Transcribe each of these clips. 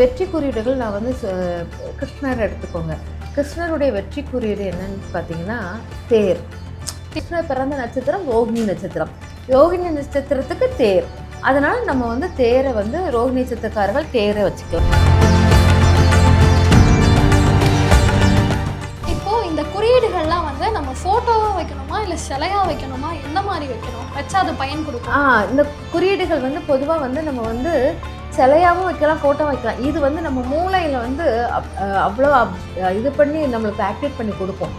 வெற்றி குறியீடுகள் நான் வந்து கிருஷ்ணர் எடுத்துக்கோங்க. கிருஷ்ணருடைய வெற்றி குறியீடு என்னன்னு பார்த்தீங்கன்னா தேர். கிருஷ்ணர் பிறந்த நட்சத்திரம் ரோகிணி நட்சத்திரம். ரோகிணி நட்சத்திரத்துக்கு தேர். அதனால நம்ம வந்து தேரை வந்து ரோகிணி நட்சத்திரக்காரர்கள் தேரை வச்சுக்கலாம். இப்போ இந்த குறியீடுகள்லாம் வந்து நம்ம ஃபோட்டோவா வைக்கணுமா இல்லை சிலையா வைக்கணுமா? எந்த மாதிரி வைக்கணும்? வச்சா அது பயன் கொடுக்கும் ஆ இந்த குறியீடுகள் வந்து பொதுவாக வந்து நம்ம வந்து சிலையாகவும் வைக்கலாம் ஃபோட்டோ வைக்கலாம். இது வந்து நம்ம மூளையில் வந்து அப்- அவ்வளோ அப்- இது பண்ணி நம்மளுக்கு ஆக்டிவேட் பண்ணி கொடுக்கும்.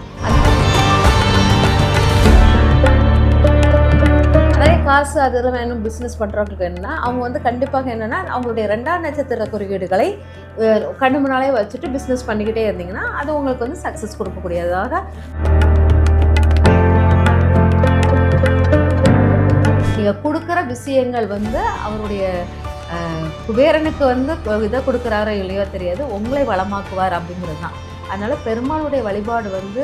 நிறைய காசு அதெல்லாம் வேணும் பிஸ்னஸ் பண்ணுறவங்களுக்கு என்னென்னா அவங்க வந்து கண்டிப்பாக என்னென்னா அவங்களுடைய ரெண்டாம் நட்சத்திர குறியீடுகளை கண்ணு முன்னாலே வச்சுட்டு பிஸ்னஸ் பண்ணிக்கிட்டே இருந்தீங்கன்னா அது உங்களுக்கு வந்து சக்ஸஸ் கொடுக்கக்கூடியதாக. நீங்கள் கொடுக்குற விஷயங்கள் வந்து அவருடைய குபேரனுக்கு வந்து இதை கொடுக்குறாரோ இல்லையோ தெரியாது. உங்களை வளமாக்குவார் அப்படிங்கிறது தான். அதனால பெருமாளுடைய வழிபாடு வந்து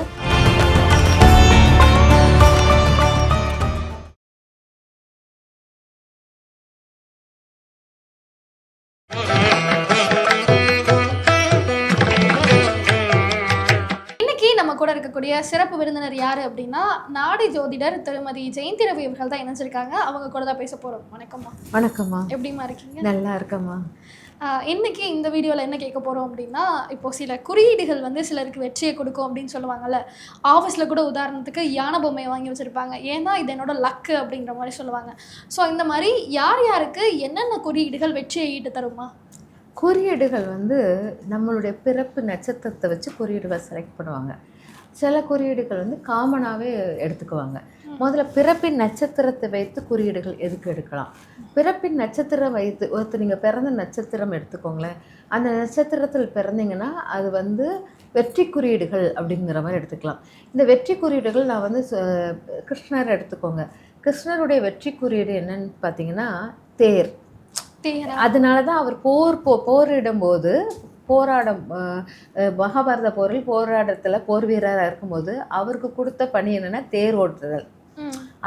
கூட இருக்கக்கூடிய சிறப்பு விருந்தினர் யாரு அப்படின்னா நாடி ஜோதிடர் திருமதி ஜெயந்தி ரவி அவர்கள் தான் இணைஞ்சிருக்காங்க. அவங்க கூட தான் பேச போறோம். வணக்கம்மா. வணக்கம்மா. எப்படிமா இருக்கீங்க? நல்லா இருக்கம்மா. இன்னைக்கு இந்த வீடியோவில் என்ன கேட்க போகிறோம் அப்படின்னா இப்போ சில குறியீடுகள் வந்து சிலருக்கு வெற்றியை கொடுக்கும் அப்படின்னு சொல்லுவாங்கல்ல ஆஃபீஸில் கூட உதாரணத்துக்கு யானை பொம்மையை வாங்கி வச்சுருப்பாங்க. ஏன்னா இது என்னோட லக்கு அப்படிங்கிற மாதிரி சொல்லுவாங்க. ஸோ இந்த மாதிரி யார் யாருக்கு என்னென்ன குறியீடுகள் வெற்றியை ஈட்டு தருமா குறியீடுகள் வந்து நம்மளுடைய பிறப்பு நட்சத்திரத்தை வச்சு குறியீடுகள் செலக்ட் பண்ணுவாங்க. சில குறியீடுகள் வந்து காமனாகவே எடுத்துக்குவாங்க. முதல்ல பிறப்பின் நட்சத்திரத்தை வைத்து குறியீடுகள் எதுக்கு எடுக்கலாம்? பிறப்பின் நட்சத்திரம் வைத்து ஒருத்தர் நீங்கள் பிறந்த நட்சத்திரம் எடுத்துக்கோங்களேன். அந்த நட்சத்திரத்தில் பிறந்தீங்கன்னா அது வந்து வெற்றி குறியீடுகள் அப்படிங்கிற மாதிரி எடுத்துக்கலாம். இந்த வெற்றி குறியீடுகள் நான் வந்து கிருஷ்ணர் எடுத்துக்கோங்க. கிருஷ்ணருடைய வெற்றி குறியீடு என்னன்னு பார்த்தீங்கன்னா தேர். தேரா? அதனால தான் அவர் போர் போ போரிடும்போது போராடம் மகாபாரத போரில் போராட்டத்தில் போர் வீரராக இருக்கும்போது அவருக்கு கொடுத்த பணி என்னென்னா தேர் ஓட்டுதல்.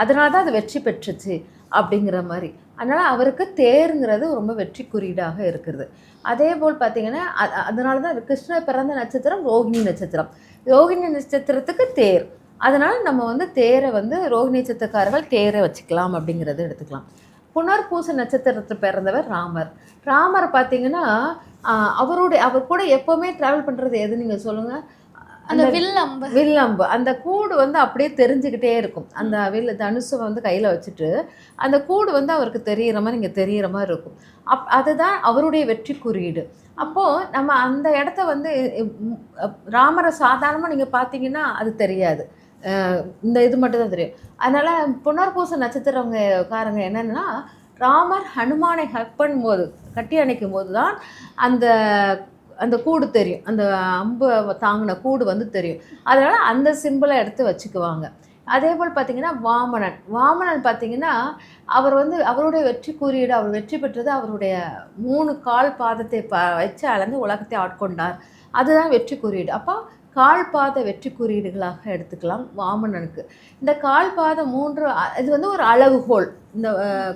அதனால தான் அது வெற்றி பெற்றுச்சு அப்படிங்கிற மாதிரி. அதனால் அவருக்கு தேருங்கிறது ரொம்ப வெற்றி குறியீடாக இருக்கிறது அதே போல் பார்த்தீங்கன்னா அதனால தான் கிருஷ்ணர் பிறந்த நட்சத்திரம் ரோகிணி நட்சத்திரம். ரோகிணி நட்சத்திரத்துக்கு தேர். அதனால் நம்ம வந்து தேரை வந்து ரோகிணி நட்சத்திரக்காரர்கள் தேரை வச்சுக்கலாம் அப்படிங்கிறத எடுத்துக்கலாம். புனர்பூச நட்சத்திரத்தில் பிறந்தவர் ராமர். ராமர் பார்த்தீங்கன்னா அவருடைய அவர் கூட எப்போவுமே ட்ராவல் பண்ணுறது எது நீங்கள் சொல்லுங்கள் அந்த வில் அம்பு வில்லம்பு. அந்த கூடு வந்து அப்படியே தெரிஞ்சுக்கிட்டே இருக்கும். அந்த வில் தனுசை வந்து கையில் வச்சுட்டு அந்த கூடு வந்து அவருக்கு தெரியிற மாதிரி இங்கே தெரியிற மாதிரி இருக்கும். அப் அதுதான் அவருடைய வெற்றி குறியீடு. அப்போது நம்ம அந்த இடத்த வந்து ராமரை சாதாரணமாக நீங்கள் பார்த்தீங்கன்னா அது தெரியாது. இந்த இது மட்டும் தான் தெரியும். அதனால் புனர்பூச நட்சத்திரவங்க காரங்க என்னென்னா ராமர் ஹனுமானை ஹக் பண்ணும்போது கட்டி அணைக்கும் போது தான் அந்த அந்த கூடு தெரியும். அந்த அம்பு தாங்கின கூடு வந்து தெரியும். அதனால் அந்த சிம்பிளை எடுத்து வச்சுக்குவாங்க. அதே போல் பார்த்தீங்கன்னா வாமனன். வாமனன் பார்த்தீங்கன்னா அவர் வந்து அவருடைய வெற்றி குறியீடு அவர் வெற்றி பெற்றது அவருடைய மூணு கால் பாதத்தை ப வச்சு அளந்து உலகத்தை ஆட்கொண்டார். அதுதான் வெற்றி குறியீடு. அப்போ கால்பாத வெற்றி குறியீடுகளாக எடுத்துக்கலாம் வாமனனுக்கு. இந்த கால் மூன்று இது வந்து ஒரு அளவுகோல். இந்த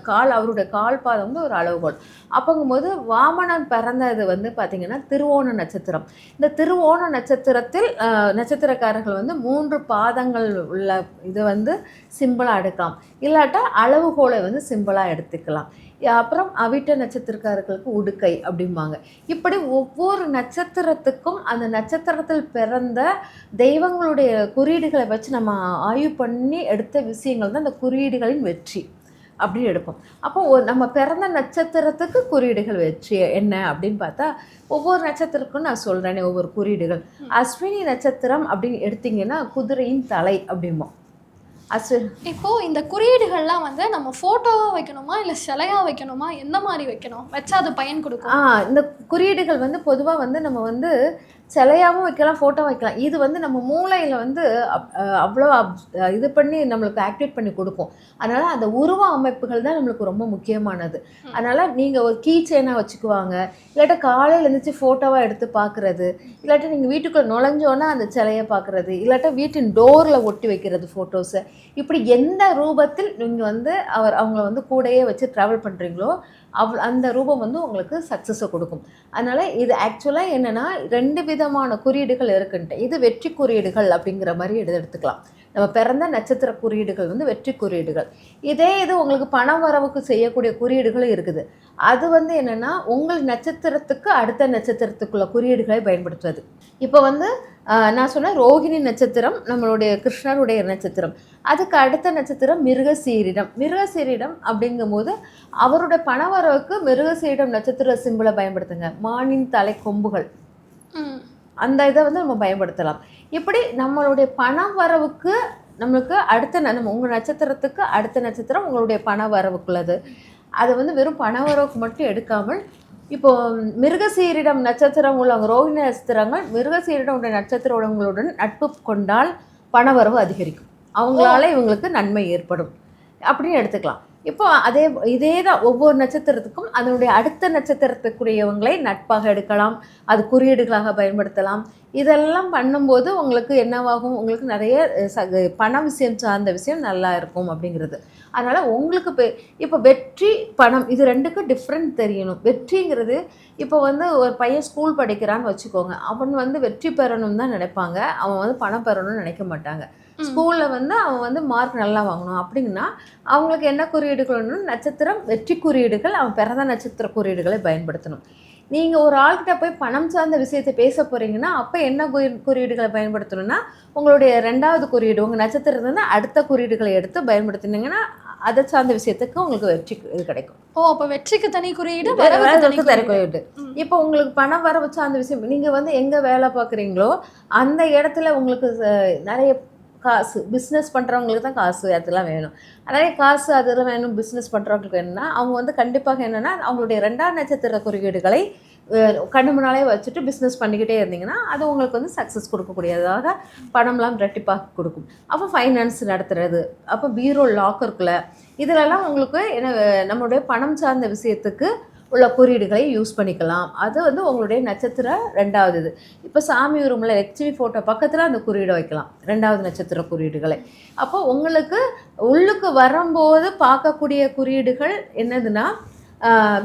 கால் அவருடைய கால்பாதம் வந்து ஒரு அளவுகோல். அப்போங்கும்போது வாமனன் பிறந்தது வந்து பார்த்திங்கன்னா திருவோண நட்சத்திரம். இந்த திருவோண நட்சத்திரத்தில் நட்சத்திரக்காரர்கள் வந்து மூன்று பாதங்கள் உள்ள இதை வந்து சிம்பிளாக எடுக்கலாம். இல்லாட்டா அளவுகோலை வந்து சிம்பிளாக எடுத்துக்கலாம். அப்புறம் அவிட்ட நட்சத்திரக்காரர்களுக்கு உடுக்கை அப்படிம்பாங்க. இப்படி ஒவ்வொரு நட்சத்திரத்துக்கும் அந்த நட்சத்திரத்தில் பிறந்த தெய்வங்களுடைய குறியீடுகளை வச்சு நம்ம ஆய்வு பண்ணி எடுத்த விஷயங்கள் தான் இந்த குறியீடுகளின் வெற்றி அப்படின்னு எடுப்போம். அப்போ நம்ம பிறந்த நட்சத்திரத்துக்கு குறியீடுகள் வெற்றி என்ன அப்படின்னு பார்த்தா ஒவ்வொரு நட்சத்திரத்துக்கும் நான் சொல்கிறேனே ஒவ்வொரு குறியீடுகள். அஸ்வினி நட்சத்திரம் அப்படின்னு எடுத்தீங்கன்னா குதிரையின் தலை அப்படிம்போம். அஸ்வி இப்போ இந்த குறியீடுகள்லாம் வந்து நம்ம ஃபோட்டோவா வைக்கணுமா? இல்லை சிலையா வைக்கணுமா? எந்த மாதிரி வைக்கணும்? வச்சா அது பயன் கொடுக்கும்? இந்த குறியீடுகள் வந்து பொதுவாக வந்து நம்ம வந்து சிலையாகவும் வைக்கலாம் ஃபோட்டோ வைக்கலாம். இது வந்து நம்ம மூளையில் வந்து அவ்வளோ இது பண்ணி நம்மளுக்கு ஆக்டிவேட் பண்ணி கொடுக்கும். அதனால் அந்த உருவ அமைப்புகள் தான் நம்மளுக்கு ரொம்ப முக்கியமானது. அதனால் நீங்கள் ஒரு கீ செயினாக வச்சுக்குவாங்க. இல்லாட்டா காலையில் எழுந்திரிச்சு ஃபோட்டோவாக எடுத்து பார்க்குறது இல்லாட்டா நீங்கள் வீட்டுக்குள்ளே நுழைஞ்சோன்னா அந்த சிலையை பார்க்குறது இல்லாட்டா வீட்டின் டோரில் ஒட்டி வைக்கிறது ஃபோட்டோஸை இப்படி எந்த ரூபத்தில் நீங்கள் வந்து அவர் அவங்கள வந்து கூடயே வச்சு ட்ராவல் பண்ணுறீங்களோ அவ் அந்த ரூபம் வந்து உங்களுக்கு சக்ஸஸை கொடுக்கும். அதனால் இது ஆக்சுவலாக என்னென்னா ரெண்டு விதமான குறியீடுகள் இருக்குன்ட்டு. இது வெற்றி குறியீடுகள் அப்படிங்கிற மாதிரி எடுத்து எடுத்துக்கலாம். நம்ம பிறந்த நட்சத்திர குறியீடுகள் வந்து வெற்றி குறியீடுகள். இதே இது உங்களுக்கு பணம் வரவுக்கு செய்யக்கூடிய குறியீடுகளும் இருக்குது. அது வந்து என்னென்னா உங்கள் நட்சத்திரத்துக்கு அடுத்த நட்சத்திரத்துக்குள்ள குறியீடுகளை பயன்படுத்துவது. இப்போ வந்து நான் சொன்னேன் ரோகிணி நட்சத்திரம் நம்மளுடைய கிருஷ்ணருடைய நட்சத்திரம். அதுக்கு அடுத்த நட்சத்திரம் மிருகசீரிடம். மிருகசீரிடம் அப்படிங்கும்போது அவருடைய பணவரவுக்கு மிருகசீரிடம் நட்சத்திர சிம்பிளை பயன்படுத்துங்க. மானின் தலை கொம்புகள். அந்த இதை வந்து நம்ம பயன்படுத்தலாம். இப்படி நம்மளுடைய பண வரவுக்கு நம்மளுக்கு அடுத்த நம்ம உங்கள் நட்சத்திரத்துக்கு அடுத்த நட்சத்திரம் உங்களுடைய பண வரவுக்குள்ளது அதை வந்து வெறும் பண வரவுக்கு மட்டும் எடுக்காமல் இப்போ மிருகசீரிடம் நட்சத்திரம் உள்ளவங்க ரோஹிணி நட்சத்திரங்கள் மிருகசீரிடம் உள்ள நட்சத்திர உள்ளவங்களுடன் நட்பு கொண்டால் பணவரவு அதிகரிக்கும். அவங்களால இவங்களுக்கு நன்மை ஏற்படும். அப்படின்னு எடுத்துக்கலாம். இப்போ அதே இதே தான் ஒவ்வொரு நட்சத்திரத்துக்கும் அதனுடைய அடுத்த நட்சத்திரத்துக்குரியவங்களை நட்பாக எடுக்கலாம் அது குறியீடுகளாக பயன்படுத்தலாம். இதெல்லாம் பண்ணும்போது உங்களுக்கு என்னவாகும்? உங்களுக்கு நிறைய ச பண விஷயம் சார்ந்த விஷயம் நல்லா இருக்கும் அப்படிங்கிறது. அதனால் உங்களுக்கு இப்போ இப்போ வெற்றி பணம் இது ரெண்டுக்கும் டிஃப்ரெண்ட் தெரியணும். வெற்றிங்கிறது இப்போ வந்து ஒரு பையன் ஸ்கூல் படிக்கிறான்னு வச்சுக்கோங்க. அவன் வந்து வெற்றி பெறணும்னு தான் நினைப்பாங்க. அவன் வந்து பணம் பெறணும்னு நினைக்க மாட்டாங்க. ஸ்கூலில் வந்து அவன் வந்து மார்க் நல்லா வாங்கணும். அப்படிங்கன்னா அவங்களுக்கு என்ன குறியீடுகள் நட்சத்திரம் வெற்றி குறியீடுகள் அவன் பிறந்த நட்சத்திர குறியீடுகளை பயன்படுத்தணும். நீங்கள் ஒரு ஆள்கிட்ட போய் பணம் சார்ந்த விஷயத்தை பேச போகிறீங்கன்னா அப்போ என்ன குறி- குறியீடுகளை பயன்படுத்தணும்னா உங்களுடைய ரெண்டாவது குறியீடு உங்கள் நட்சத்திரத்துலேருந்து அடுத்த குறியீடுகளை எடுத்து பயன்படுத்தினீங்கன்னா அதை சார்ந்த விஷயத்துக்கு உங்களுக்கு வெற்றி இது கிடைக்கும். ஓ அப்ப வெற்றிக்கு தனி குறியீடு வரவுக்கு தனி குறியீடு. இப்போ உங்களுக்கு பணம் வரவு சார்ந்த விஷயம் நீங்கள் வந்து எங்கே வேலை பார்க்குறீங்களோ அந்த இடத்துல உங்களுக்கு நிறைய காசு பிஸ்னஸ் பண்ணுறவங்களுக்கு தான் காசு அதெல்லாம் வேணும். அதே காசு அதெல்லாம் வேணும் பிஸ்னஸ் பண்ணுறவங்களுக்கு வேணும்னா அவங்க வந்து கண்டிப்பாக என்னென்னா அவங்களுடைய ரெண்டாம் நட்சத்திர குறியீடுகளை கண்ணு முன்னாலே வச்சுட்டு பிஸ்னஸ் பண்ணிக்கிட்டே இருந்தீங்கன்னா அது உங்களுக்கு வந்து சக்ஸஸ் கொடுக்கக்கூடியதாக பணம்லாம் ரெட்டிப்பாக கொடுக்கும். அப்போ ஃபைனான்ஸ் நடத்துறது அப்போ பீரோ லாக்கருக்குள்ளே இதிலெல்லாம் உங்களுக்கு என்ன நம்மளுடைய பணம் சார்ந்த விஷயத்துக்கு உள்ள குறியீடுகளை யூஸ் பண்ணிக்கலாம். அது வந்து உங்களுடைய நட்சத்திர ரெண்டாவது இது. இப்போ சாமி ரூமில் லட்சுமி ஃபோட்டோ பக்கத்தில் அந்த குறியீடை வைக்கலாம். ரெண்டாவது நட்சத்திர குறியீடுகளை. அப்போ உங்களுக்கு உள்ளுக்கு வரும்போது பார்க்கக்கூடிய குறியீடுகள் என்னதுன்னா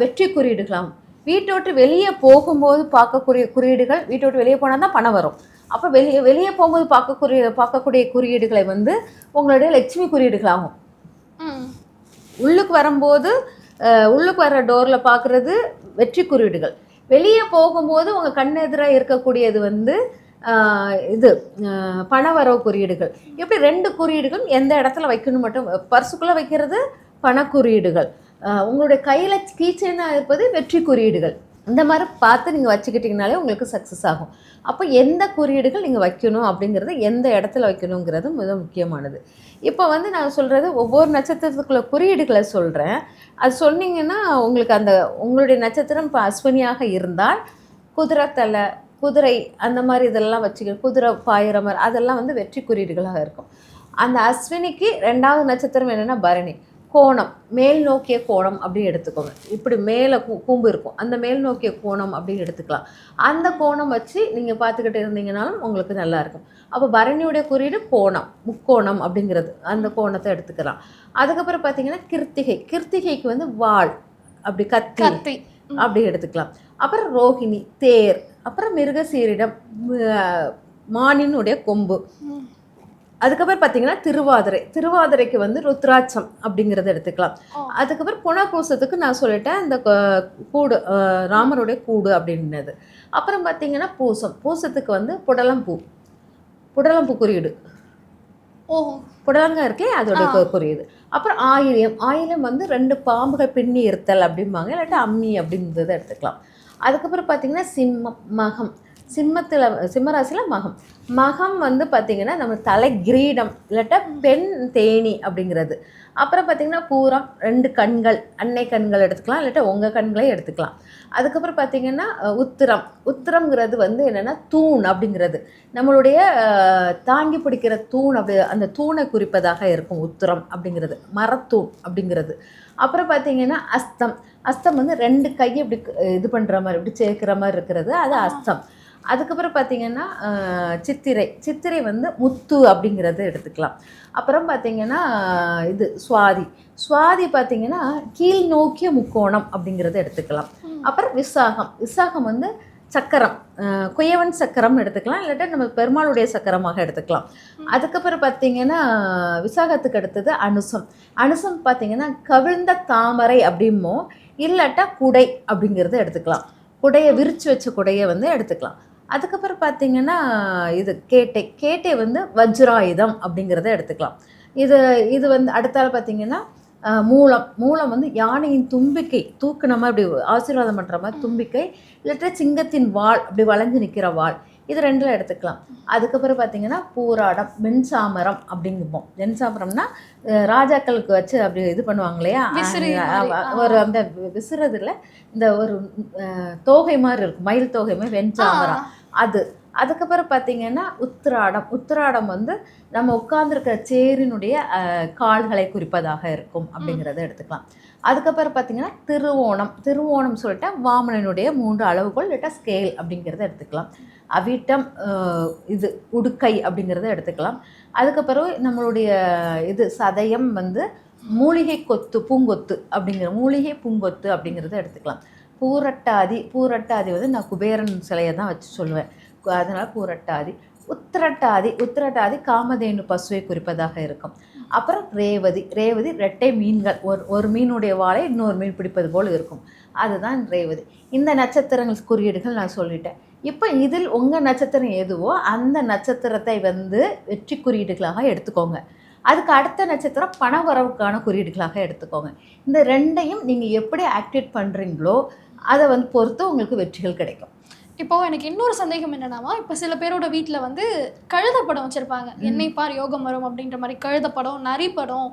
வெற்றி குறியீடுகளாம். வீட்டை விட்டு வெளியே போகும்போது பார்க்கக்கூடிய குறியீடுகள் வீட்டை விட்டு வெளியே போனால் தான் பணம் வரும். அப்போ வெளியே வெளியே போகும்போது பார்க்கக்கூடிய பார்க்கக்கூடிய குறியீடுகளை வந்து உங்களுடைய லட்சுமி குறியீடுகளாகும். உள்ளுக்கு வரும்போது உள்ளுக்கு வர டோரில் பார்க்குறது வெற்றி குறியீடுகள். வெளியே போகும்போது உங்கள் கண்ணெதிராக இருக்கக்கூடியது வந்து இது பண பணவரவு குறியீடுகள். இப்படி ரெண்டு குறியீடுகள் எந்த இடத்துல வைக்கணும் மட்டும் பர்சுக்குள்ளே வைக்கிறது பண குறியீடுகள். உங்களுடைய கையில் கீச்சைனாக இருப்பது வெற்றி குறியீடுகள். இந்த மாதிரி பார்த்து நீங்கள் வச்சுக்கிட்டிங்கனாலே உங்களுக்கு சக்ஸஸ் ஆகும். அப்போ எந்த குறியீடுகள் நீங்கள் வைக்கணும் அப்படிங்கிறது எந்த இடத்துல வைக்கணுங்கிறது மிக முக்கியமானது. இப்போ வந்து நான் சொல்கிறது ஒவ்வொரு நட்சத்திரத்துக்குள்ள குறியீடுகளை சொல்கிறேன் அது சொன்னீங்கன்னா உங்களுக்கு அந்த உங்களுடைய நட்சத்திரம் இப்போ அஸ்வினியாக இருந்தால் குதிரை தலை குதிரை அந்த மாதிரி இதெல்லாம் வச்சுக்க குதிரை பாயிற மாதிரி அதெல்லாம் வந்து வெற்றி குறியீடுகளாக இருக்கும். அந்த அஸ்வினிக்கு ரெண்டாவது நட்சத்திரம் என்னென்னா பரணி. கோணம் மேல் நோக்கிய கோணம் அப்படின்னு எடுத்துக்கோங்க. இப்படி மேலே கூ கூம்பு இருக்கும். அந்த மேல் நோக்கிய கோணம் அப்படின்னு எடுத்துக்கலாம். அந்த கோணம் வச்சு நீங்கள் பார்த்துக்கிட்டு இருந்தீங்கனாலும் உங்களுக்கு நல்லா இருக்கும். அப்போ பரணியுடைய குறியீடு கோணம் முக்கோணம் அப்படிங்கிறது. அந்த கோணத்தை எடுத்துக்கலாம். அதுக்கப்புறம் பார்த்தீங்கன்னா கிருத்திகை. கிருத்திகைக்கு வந்து வாள் அப்படி கத்தி கத்தி. அப்படி எடுத்துக்கலாம். அப்புறம் ரோஹிணி தேர் அப்புறம் மிருகசீரிடம் மானினுடைய கொம்பு. அதுக்கப்புறம் பார்த்தீங்கன்னா திருவாதிரை. திருவாதிரைக்கு வந்து ருத்ராட்சம் அப்படிங்கிறத எடுத்துக்கலாம். அதுக்கப்புறம் புனர்பூசத்துக்கு நான் சொல்லிட்டேன் இந்த கூடு ராமருடைய கூடு அப்படின்னது. அப்புறம் பார்த்தீங்கன்னா பூசம். பூசத்துக்கு வந்து புடலம்பூ. புடலம்பூ குறியீடு. ஓ. புடலங்காய் இருக்கே அதோட குறியீடு. அப்புறம் ஆயிரம் ஆயிரம் வந்து ரெண்டு பாம்புகள் பின்னி இருத்தல் அப்படிம்பாங்க இல்லாட்டி அம்மி அப்படின்றத எடுத்துக்கலாம். அதுக்கப்புறம் பார்த்தீங்கன்னா சிம்மம் மகம். சிம்மத்தில் சிம்மராசியில் மகம். மகம் வந்து பார்த்திங்கன்னா நம்ம தலை கிரீடம் இல்லாட்டா பெண் தேனி அப்படிங்கிறது. அப்புறம் பார்த்திங்கன்னா பூரம் ரெண்டு கண்கள் அன்னை கண்கள் எடுத்துக்கலாம் இல்லாட்டா உங்கள் கண்களே எடுத்துக்கலாம். அதுக்கப்புறம் பார்த்திங்கன்னா உத்திரம். உத்திரம்ங்கிறது வந்து என்னென்னா தூண் அப்படிங்கிறது. நம்மளுடைய தாங்கி பிடிக்கிற தூண் அப்படி அந்த தூணை குறிப்பதாக இருக்கும் உத்திரம் அப்படிங்கிறது. மரத்தூண் அப்படிங்கிறது. அப்புறம் பார்த்தீங்கன்னா அஸ்தம். அஸ்தம் வந்து ரெண்டு கையை இப்படி இது பண்ணுற மாதிரி இப்படி சேர்க்குற மாதிரி இருக்கிறது. அது அஸ்தம். அதுக்கப்புறம் பார்த்தீங்கன்னா சித்திரை. சித்திரை வந்து முத்து அப்படிங்கிறத எடுத்துக்கலாம். அப்புறம் பார்த்தீங்கன்னா இது சுவாதி. சுவாதி பார்த்தீங்கன்னா கீழ் நோக்கிய முக்கோணம் அப்படிங்கிறத எடுத்துக்கலாம். அப்புறம் விசாகம். விசாகம் வந்து சக்கரம். குயவன் சக்கரம் எடுத்துக்கலாம். இல்லாட்டா நம்ம பெருமாளுடைய சக்கரமாக எடுத்துக்கலாம். அதுக்கப்புறம் பார்த்தீங்கன்னா விசாகத்துக்கு அடுத்தது அனுசம். அனுசம் பார்த்தீங்கன்னா கவிழ்ந்த தாமரை அப்படிமோ இல்லாட்டா குடை அப்படிங்கிறத எடுத்துக்கலாம். குடையை விரிச்சு வச்ச குடையை வந்து எடுத்துக்கலாம். அதுக்கப்புறம் பார்த்தீங்கன்னா இது கேட்டை கேட்டை வந்து வஜ்ராயுதம் அப்படிங்கிறத எடுத்துக்கலாம். இது இது வந்து அடுத்தால பார்த்தீங்கன்னா மூலம் மூலம் வந்து யானையின் தும்பிக்கை தூக்குன மாதிரி அப்படி ஆசீர்வாதம் பண்ணுற மாதிரி தும்பிக்கை இல்லாட்டா சிங்கத்தின் வாள் அப்படி வளைஞ்சு நிற்கிற வாள் இது ரெண்டில் எடுத்துக்கலாம். அதுக்கப்புறம் பார்த்தீங்கன்னா பூராடம் வெண்சாமரம் அப்படிங்குவோம். வெண்சாமரம்னா ராஜாக்களுக்கு வச்சு அப்படி இது பண்ணுவாங்க இல்லையா. ஒரு அந்த விசிறதுல இந்த ஒரு தோகை மாதிரி இருக்கும். மயில் தோகை மாதிரி வெண்சாமரம். அது. அதுக்கப்புறம் பார்த்தீங்கன்னா உத்திராடம். உத்திராடம் வந்து நம்ம உட்கார்ந்துருக்கிற சேரினுடைய கால்களை குறிப்பதாக இருக்கும் அப்படிங்கிறத எடுத்துக்கலாம். அதுக்கப்புறம் பார்த்தீங்கன்னா திருவோணம். திருவோணம் சொல்லிட்டா வாமனனுடைய மூன்று அளவுகோல் இல்லாட்டா ஸ்கேல் அப்படிங்கிறத எடுத்துக்கலாம். அவிட்டம் இது உடுக்கை அப்படிங்கிறத எடுத்துக்கலாம். அதுக்கப்புறம் நம்மளுடைய இது சதயம் வந்து மூலிகை கொத்து பூங்கொத்து அப்படிங்கிற மூலிகை பூங்கொத்து அப்படிங்கிறத எடுத்துக்கலாம். பூரட்டாதி பூரட்டாதி வந்து நான் குபேரன் சிலையை தான் வச்சு சொல்லுவேன் அதனால் பூரட்டாதி. உத்திரட்டாதி உத்திரட்டாதி காமதேனு பசுவை குறிப்பதாக இருக்கும். அப்புறம் ரேவதி ரேவதி ரெட்டை மீன்கள். ஒரு ஒரு மீனுடைய வாழை இன்னொரு மீன் பிடிப்பது போல் இருக்கும். அதுதான் ரேவதி. இந்த நட்சத்திரங்கள் குறியீடுகள் நான் சொல்லிட்டேன். இப்போ இதில் உங்கள் நட்சத்திரம் எதுவோ அந்த நட்சத்திரத்தை வந்து வெற்றி குறியீடுகளாக எடுத்துக்கோங்க. அதுக்கு அடுத்த நட்சத்திரம் பண வரவுக்கான குறியீடுகளாக எடுத்துக்கோங்க. இந்த ரெண்டையும் நீங்கள் எப்படி ஆக்டிவேட் பண்ணுறீங்களோ அதை வந்து பொறுத்து உங்களுக்கு வெற்றிகள் கிடைக்கும். இப்போ எனக்கு இன்னொரு சந்தேகம் என்னன்னா இப்போ சில பேரோட வீட்டில் வந்து கழுத படம் வச்சிருப்பாங்க என்னை பார் யோகம் வரும் அப்படின்ற மாதிரி கழுத படம் நரி படம்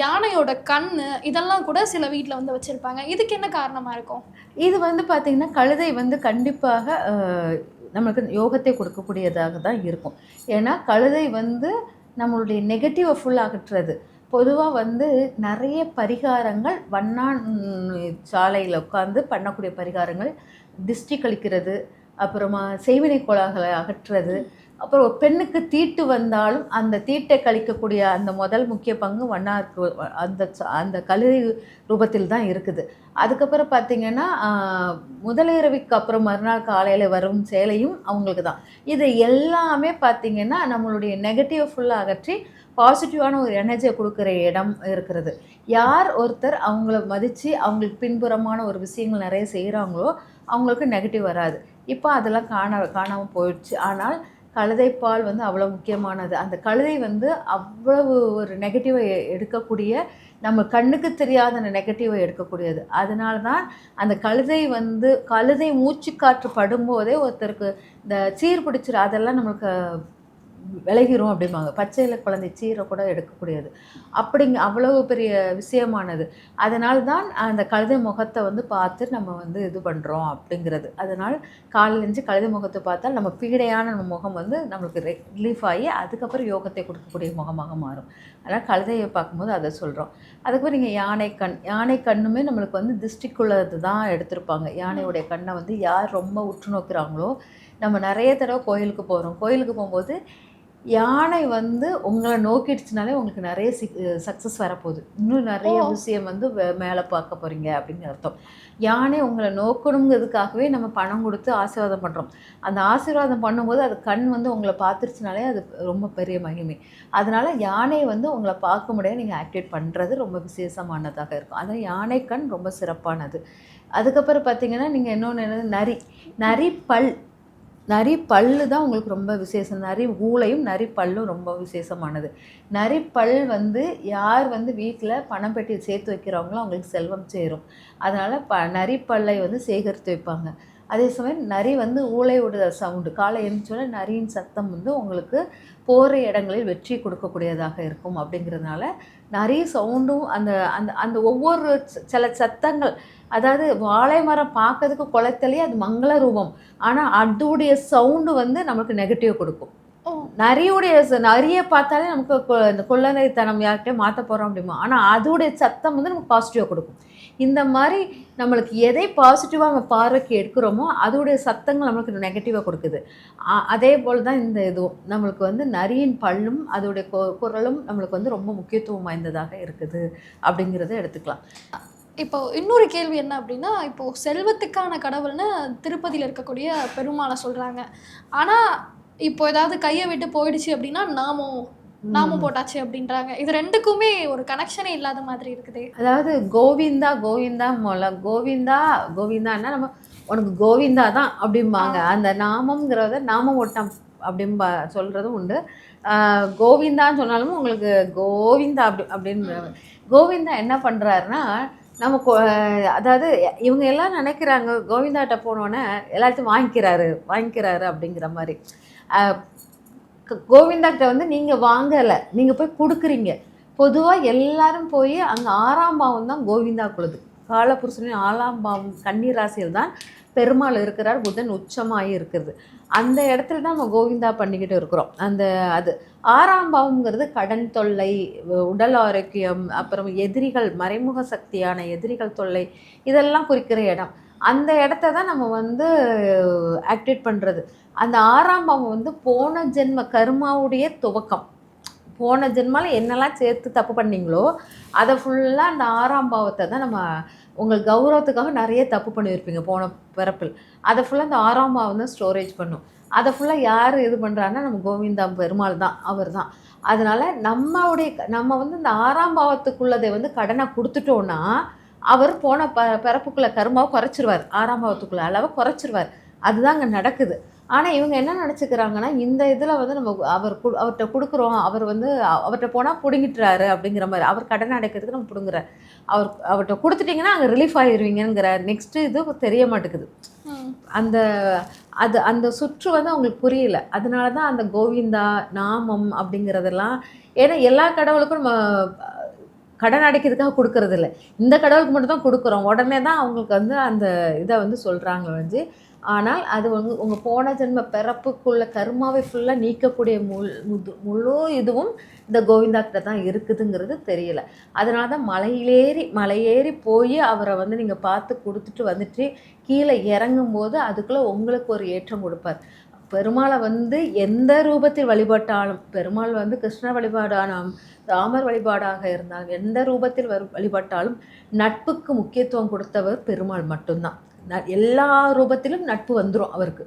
யானையோட கண்ணு இதெல்லாம் கூட சில வீட்டில் வந்து வச்சிருப்பாங்க. இதுக்கு என்ன காரணமா இருக்கும்? இது வந்து பார்த்திங்கன்னா கழுதை வந்து கண்டிப்பாக நம்மளுக்கு யோகத்தை கொடுக்கக்கூடியதாக தான் இருக்கும். ஏன்னா கழுதை வந்து நம்மளுடைய நெகட்டிவை ஃபுல் அகற்றுறது பொதுவாக வந்து நிறைய பரிகாரங்கள் வண்ணான் சாலையில் உட்காந்து பண்ணக்கூடிய பரிகாரங்கள். திஷ்டி கழிக்கிறது அப்புறமா செய்வினை கோளாகளை அகற்றுறது. அப்புறம் ஒரு பெண்ணுக்கு தீட்டு வந்தாலும் அந்த தீட்டை கழிக்கக்கூடிய அந்த முதல் முக்கிய பங்கு வண்ணாருக்கு அந்த அந்த கல்லூரி ரூபத்தில் தான் இருக்குது. அதுக்கப்புறம் பார்த்திங்கன்னா முதலிரவிக்கு அப்புறம் மறுநாள் காலையில் வரும் சேலையும் அவங்களுக்கு தான். இது எல்லாமே பார்த்திங்கன்னா நம்மளுடைய நெகட்டிவ் ஃபுல்லாக அகற்றி பாசிட்டிவான ஒரு எனர்ஜியை கொடுக்குற இடம் இருக்கிறது. யார் ஒருத்தர் அவங்கள மதித்து அவங்களுக்கு பின்புறமான ஒரு விஷயங்கள் நிறைய செய்கிறாங்களோ அவங்களுக்கு நெகட்டிவ் வராது. இப்போ அதெல்லாம் காண காணாமல் போயிடுச்சு. ஆனால் கழுதைப்பால் வந்து அவ்வளோ முக்கியமானது. அந்த கழுதை வந்து அவ்வளவு ஒரு நெகட்டிவை எடுக்கக்கூடிய நம்ம கண்ணுக்கு தெரியாத அந்த நெகட்டிவை எடுக்கக்கூடியது. அதனால தான் அந்த கழுதை வந்து கழுதை மூச்சு காற்று படும்போதே ஒருத்தருக்கு இந்த சீர் பிடிச்சிரு அதெல்லாம் நம்மளுக்கு விளைகிறோம் அப்படிம்பாங்க. பச்சையில் குழந்தை சீரை கூட எடுக்கக்கூடியது. அப்படிங்க அவ்வளவு பெரிய விஷயமானது. அதனால தான் அந்த கழுதை முகத்தை வந்து பார்த்து நம்ம வந்து இது பண்ணுறோம் அப்படிங்கிறது. அதனால் காலையில் கழுதை முகத்தை பார்த்தால் நம்ம பீடையான முகம் வந்து நம்மளுக்கு ரிலீஃப் ஆகி அதுக்கப்புறம் யோகத்தை கொடுக்கக்கூடிய முகமாக மாறும். அதனால் கழுதையை பார்க்கும்போது அதை சொல்கிறோம் அதுக்கப்புறம் நீங்கள் யானை கண் யானை கண்ணுமே நம்மளுக்கு வந்து திருஷ்டிக்குள்ளது தான் எடுத்திருப்பாங்க. யானையுடைய கண்ணை வந்து யார் ரொம்ப உற்று நோக்கிறாங்களோ நம்ம நிறைய தடவை கோயிலுக்கு போகிறோம் கோயிலுக்கு போகும்போது யானை வந்து உங்களை நோக்கிடுச்சுனாலே உங்களுக்கு நிறைய சக்ஸஸ் வரப்போகுது. இன்னும் நிறைய. விஷயம் வந்து மேலே பார்க்க போகிறீங்க அப்படிங்கிற அர்த்தம். யானை உங்களை நோக்கணுங்கிறதுக்காகவே நம்ம பணம் கொடுத்து ஆசீர்வாதம் பண்ணுறோம் அந்த ஆசீர்வாதம் பண்ணும்போது அது கண் வந்து உங்களை பார்த்துருச்சுனாலே அது ரொம்ப பெரிய மகிமை. அதனால யானை வந்து உங்களை பார்க்க முடியாது நீங்கள் ஆக்டிவேட் பண்ணுறது ரொம்ப விசேஷமானதாக இருக்கும். அதான் யானை கண் ரொம்ப சிறப்பானது. அதுக்கப்புறம் பார்த்தீங்கன்னா நீங்கள் இன்னொன்று என்னது? நரி. நரி பல். நரி பல்லு தான் உங்களுக்கு ரொம்ப விசேஷம். நரி ஊளையும் நரி பல்லும் ரொம்ப விசேஷமானது. நரி பல் வந்து யார் வந்து வீட்டில் பணம் பெட்டி சேர்த்து வைக்கிறாங்களோ அவங்களுக்கு செல்வம் சேரும். அதனால் ப நரி பல்லை வந்து சேகரித்து வைப்பாங்க. அதே சமயம் நரி வந்து ஊளை விடுற சவுண்டு காலை எழுந்தோடனே நரியின் சத்தம் வந்து உங்களுக்கு போகிற இடங்களில் வெற்றி கொடுக்கக்கூடியதாக இருக்கும். அப்படிங்கிறதுனால நிறைய சவுண்டும் அந்த அந்த அந்த ஒவ்வொரு சில சத்தங்கள் அதாவது வாழை மரம் பார்க்கறதுக்கு குளத்தலே அது மங்கள ரூபம். ஆனால் அதோடைய சவுண்டு வந்து நமக்கு நெகட்டிவ் கொடுக்கும். நரியுடைய நரியை பார்த்தாலே நமக்கு இந்த கொள்ளநரித்தனம் யார்கிட்டயும் மாற்ற போகிறோம் அப்படிமா. ஆனால் அதோடைய சத்தம் வந்து நமக்கு பாசிட்டிவாக கொடுக்கும். இந்த மாதிரி நம்மளுக்கு எதை பாசிட்டிவாக நம்ம பார்வைக்கு எடுக்கிறோமோ அதோடைய சத்தங்கள் நம்மளுக்கு நெகட்டிவாக கொடுக்குது. அதே போல் தான் இந்த இதுவும். நம்மளுக்கு வந்து நரியின் பல்லும் அதோடைய குரலும் நம்மளுக்கு வந்து ரொம்ப முக்கியத்துவம் வாய்ந்ததாக இருக்குது அப்படிங்கிறத எடுத்துக்கலாம். இப்போ இன்னொரு கேள்வி என்ன அப்படின்னா இப்போ செல்வத்துக்கான கடவுள்னு திருப்பதியில் இருக்கக்கூடிய பெருமாளை சொல்றாங்க. ஆனா இப்போ ஏதாவது கையை விட்டு போயிடுச்சு அப்படின்னா நாமம் நாமம் போட்டாச்சு அப்படின்றாங்க. இது ரெண்டுக்குமே ஒரு கனெக்ஷனே இல்லாத மாதிரி இருக்குதே. அதாவது கோவிந்தா கோவிந்தா மொல கோவிந்தா கோவிந்தான்னா நம்ம உனக்கு கோவிந்தா தான் அப்படிம்பாங்க. அந்த நாமம்ங்கிறத நாமம் ஓட்டம் அப்படின்பா சொல்கிறதும் உண்டு. கோவிந்தான்னு சொன்னாலும் உங்களுக்கு கோவிந்தா அப்படி அப்படின்னு கோவிந்தா என்ன பண்ணுறாருன்னா நம்ம கொ- அதாவது இவங்க எல்லாம் நினைக்கிறாங்க கோவிந்தாட்ட போனோன்னே எல்லாத்தையும் வாங்கிக்கிறாரு வாங்கிக்கிறாரு அப்படிங்கிற மாதிரி. கோவிந்தாட்ட வந்து நீங்கள் வாங்கலை நீங்கள் போய் கொடுக்குறீங்க. பொதுவாக எல்லாரும் போய் அங்கே ஆறாம் பாவம் தான் கோவிந்தாக்குள்ளது காலபுருஷனின் ஆறாம் பாவம் கன்னி ராசியில் தான் பெருமாள் இருக்கிறார் புதன் உச்சமாகி இருக்கிறது. அந்த இடத்துல தான் நம்ம கோவிந்தா பண்ணிக்கிட்டு இருக்கிறோம். அந்த அது ஆறாம் பாவம்ங்கிறது கடன் தொல்லை உடல் ஆரோக்கியம் அப்புறம் எதிரிகள் மறைமுக சக்தியான எதிரிகள் தொல்லை இதெல்லாம் குறிக்கிற இடம். அந்த இடத்த தான் நம்ம வந்து ஆக்டிவேட் பண்ணுறது அந்த ஆறாம் பாவம் வந்து போன ஜென்ம கருமாவுடைய துவக்கம். போன ஜென்மாவில் என்னெல்லாம் சேர்த்து தப்பு பண்ணீங்களோ அதை ஃபுல்லாக அந்த ஆறாம் பாவத்தை தான் நம்ம உங்கள் கௌரவத்துக்காக நிறைய தப்பு பண்ணியிருப்பீங்க போன பிறப்பில். அதை ஃபுல்லாக அந்த ஆறாம் பாவம் தான் ஸ்டோரேஜ் பண்ணும். அதை ஃபுல்லாக யார் இது பண்ணுறாங்கன்னா நம்ம கோவிந்தா பெருமாள் தான் அவர் தான். அதனால் நம்மளுடைய நம்ம வந்து இந்த ஆறாம் பாவத்துக்குள்ளதை வந்து கடனை கொடுத்துட்டோன்னா அவர் போன ப பிறப்புக்குள்ளே கருமாவை குறைச்சிருவார். ஆறாம் பாவத்துக்குள்ள அளவை குறைச்சிருவார். அதுதான் அங்கே நடக்குது. ஆனால் இவங்க என்ன நினச்சிக்கிறாங்கன்னா இந்த இதில் வந்து நம்ம அவர் கு- அவர்கிட்ட கொடுக்குறோம். அவர் வந்து அவர்கிட்ட போனால் பிடுங்கிட்டுறாரு அப்படிங்கிற மாதிரி. அவர் கடன் அடைக்கிறதுக்கு நம்ம பிடுங்குறார் அவர் அவர்கிட்ட கொடுத்துட்டிங்கன்னா அங்கே ரிலீஃப் ஆயிடுவீங்கிற நெக்ஸ்ட் இது தெரிய மாட்டேங்குது. அந்த அது அந்த சுற்று வந்து அவங்களுக்கு புரியல. அதனால தான் அந்த கோவிந்தா நாமம் அப்படிங்கிறதெல்லாம் ஏன்னா எல்லா கடவுளுக்கும் நம்ம கடன் அடைக்கிறதுக்காக கொடுக்கறது இல்ல இந்த கடவுளுக்கு மட்டும் தான் கொடுக்குறோம். உடனே தான் அவங்களுக்கு வந்து அந்த இதை வந்து சொல்கிறாங்க வந்து ஆனால் அது வந்து உங்கள் போன ஜென்ம பிறப்புக்குள்ள கர்மாவை ஃபுல்லாக நீக்கக்கூடிய முள் முது முழு இதுவும் இந்த கோவிந்தா கிட்ட தான் இருக்குதுங்கிறது தெரியல. அதனால தான் மலையிலேறி மலையேறி போய் அவரை வந்து நீங்கள் பார்த்து கொடுத்துட்டு வந்துட்டு கீழே இறங்கும்போது அதுக்குள்ளே உங்களுக்கு ஒரு ஏற்றம் கொடுப்பார். பெருமாளை வந்து எந்த ரூபத்தில் வழிபட்டாலும் பெருமாள் வந்து கிருஷ்ண வழிபாடானாலும் ராமர் வழிபாடாக இருந்தாலும் எந்த ரூபத்தில் வழிபட்டாலும் நட்புக்கு முக்கியத்துவம் கொடுத்தவர் பெருமாள் மட்டும்தான். எல்லா ரூபத்திலும் நட்பு வந்துடும் அவருக்கு.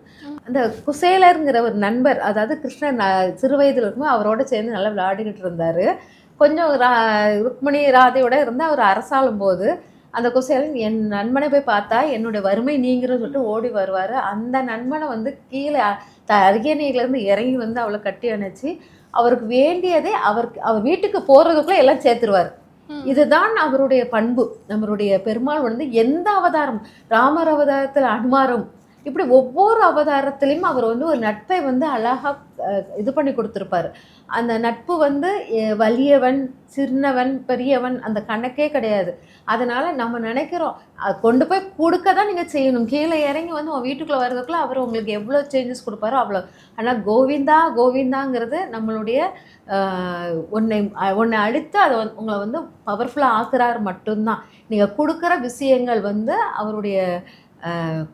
அந்த குசேலருங்கிற ஒரு நண்பர் அதாவது கிருஷ்ணன் சிறு வயதில் இருக்கும்போது அவரோட சேர்ந்து நல்லா விளையாடிக்கிட்டு இருந்தார். கொஞ்சம் ரா ருக்மணி ராதையோட இருந்து அவர் அரசாளும் போது அந்த குசேலன் என் நண்பனை போய் பார்த்தா என்னுடைய வறுமை நீங்கிறன்னு சொல்லிட்டு ஓடி வருவார். அந்த நண்பனை வந்து கீழே த அருகேணியிலேருந்து இறங்கி வந்து அவளை கட்டி அணைச்சி அவருக்கு வேண்டியதே அவருக்கு அவர் வீட்டுக்கு போகிறதுக்குள்ளே எல்லாம் சேர்த்துருவார். இதுதான் அவருடைய பண்பு. நம்மளுடைய பெருமாள் வந்து எந்த அவதாரம்? ராமர் அவதாரத்தில் அனுமாரம். இப்படி ஒவ்வொரு அவதாரத்திலையும் அவர் வந்து ஒரு நட்பை வந்து அழகா இது பண்ணி கொடுத்துருப்பார். அந்த நட்பு வந்து வலியவன் சின்னவன் பெரியவன் அந்த கணக்கே கிடையாது. அதனால் நம்ம நினைக்கிறோம் கொண்டு போய் கொடுக்க தான் நீங்கள் செய்யணும். கீழே இறங்கி வந்து உன் வீட்டுக்குள்ளே வர்றதுக்குள்ளே அவர் உங்களுக்கு எவ்வளோ சேஞ்சஸ் கொடுப்பாரோ அவ்வளோ. ஆனால் கோவிந்தா கோவிந்தாங்கிறது நம்மளுடைய உன்னை உன்னை அழித்து அதை வந்து உங்களை வந்து பவர்ஃபுல்லாக ஆக்குறார் மட்டும்தான். நீங்கள் கொடுக்குற விஷயங்கள் வந்து அவருடைய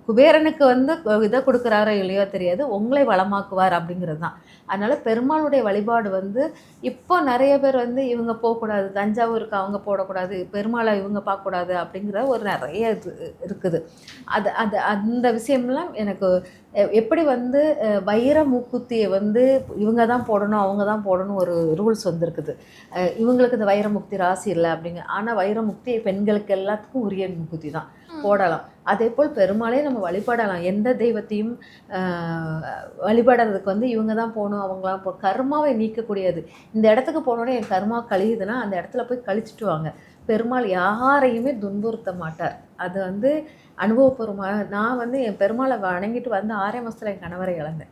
குபேரனுக்கு வந்து இதை கொடுக்குறாரோ இல்லையோ தெரியாது. உங்களை வளமாக்குவார் அப்படிங்கிறது தான். அதனால் பெருமாளுடைய வழிபாடு வந்து இப்போ நிறைய பேர் வந்து இவங்க போகக்கூடாது தஞ்சாவூருக்கு அவங்க போடக்கூடாது பெருமாளை இவங்க பார்க்கக்கூடாது அப்படிங்கிற ஒரு நிறைய இது இருக்குது. அது அது அந்த விஷயம்லாம் எனக்கு எப்படி வந்து வைர மூக்குத்தியை வந்து இவங்க தான் போடணும் அவங்க தான் போடணும் ஒரு ரூல்ஸ் வந்திருக்குது. இவங்களுக்கு இந்த வைரமுக்தி ராசி இல்லை அப்படிங்க ஆனால் வைரமுக்தி பெண்களுக்கு எல்லாத்துக்கும் உரிய மூக்குத்தி தான். போடலாம். அதே போல் பெருமாளே நம்ம வழிபடலாம். எந்த தெய்வத்தையும் ஆஹ், வழிபடுறதுக்கு வந்து இவங்க தான் போகணும் அவங்களாம் போ கர்மாவை நீக்கக்கூடியது. இந்த இடத்துக்கு போனோடனே என் கர்மா கழியுதுன்னா அந்த இடத்துல போய் கழிச்சிட்டு வாங்க. பெருமாள் யாரையுமே துன்புறுத்த மாட்டார். அது வந்து அனுபவபூர்வமாக நான் வந்து என் பெருமாளை வணங்கிட்டு வந்து ஆறே மாதத்தில் என் கணவரை இழந்தேன்.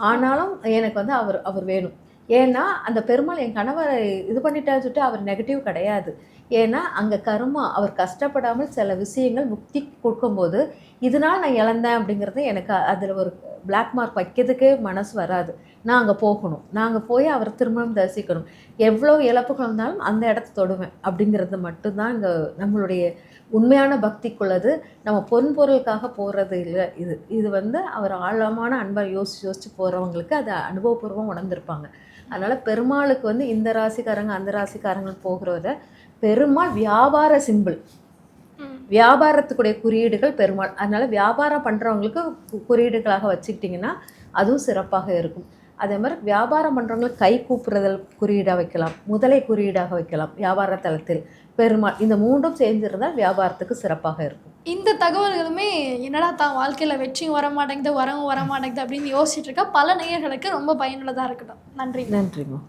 ஆனாலும் எனக்கு வந்து அவர் அவர் வேணும். ஏன்னா அந்த பெருமாள் என் கணவரை இது பண்ணிட்டான்னு சொல்லிட்டு அவர் நெகட்டிவ் கிடையாது. ஏன்னா அங்கே கர்மா அவர் கஷ்டப்படாமல் சில விஷயங்கள் முக்தி கொடுக்கும்போது இதனால் நான் இழந்தேன் அப்படிங்கிறது எனக்கு அதில் ஒரு பிளாக் மார்க் வைக்கிறதுக்கே மனசு வராது. நான் அங்கே போகணும். நாங்கள் போய் அவர் திருமணம் தரிசிக்கணும். எவ்வளோ இழப்புகள் இருந்தாலும் அந்த இடத்த தொடுவேன் அப்படிங்கிறது மட்டும்தான் இங்கே நம்மளுடைய உண்மையான பக்திக்குள்ளது. நம்ம பொன் பொருளுக்காக போகிறது இல்லை. இது இது வந்து அவர் ஆழமான அன்பை யோசிச்சு யோசிச்சு போகிறவங்களுக்கு அதை அனுபவபூர்வம் உணர்ந்திருப்பாங்க. அதனால் பெருமாளுக்கு வந்து இந்த ராசிக்காரங்க அந்த ராசிக்காரங்க போகிறத பெருமாள் வியாபார சிம்பிள். வியாபாரத்துக்குடைய குறியீடுகள் பெருமாள். அதனால வியாபாரம் பண்ணுறவங்களுக்கு குறியீடுகளாக வச்சுக்கிட்டிங்கன்னா அதுவும் சிறப்பாக இருக்கும். அதே மாதிரி வியாபாரம் பண்ணுறவங்களுக்கு கை கூப்புறதல் குறியீடாக வைக்கலாம். முதலை குறியீடாக வைக்கலாம். வியாபார தளத்தில். பெருமாள் இந்த மூன்றும் சேர்ந்திருந்தால் வியாபாரத்துக்கு சிறப்பாக இருக்கும். இந்த தகவல்களுமே என்னடா தான் வாழ்க்கையில் வெற்றியும் வர மாட்டேங்குது வரவும் வர மாட்டேங்குது அப்படின்னு யோசிச்சுட்டு இருக்க பல நேயர்களுக்கு ரொம்ப பயனுள்ளதாக இருக்கட்டும். நன்றி. நன்றிம்மா.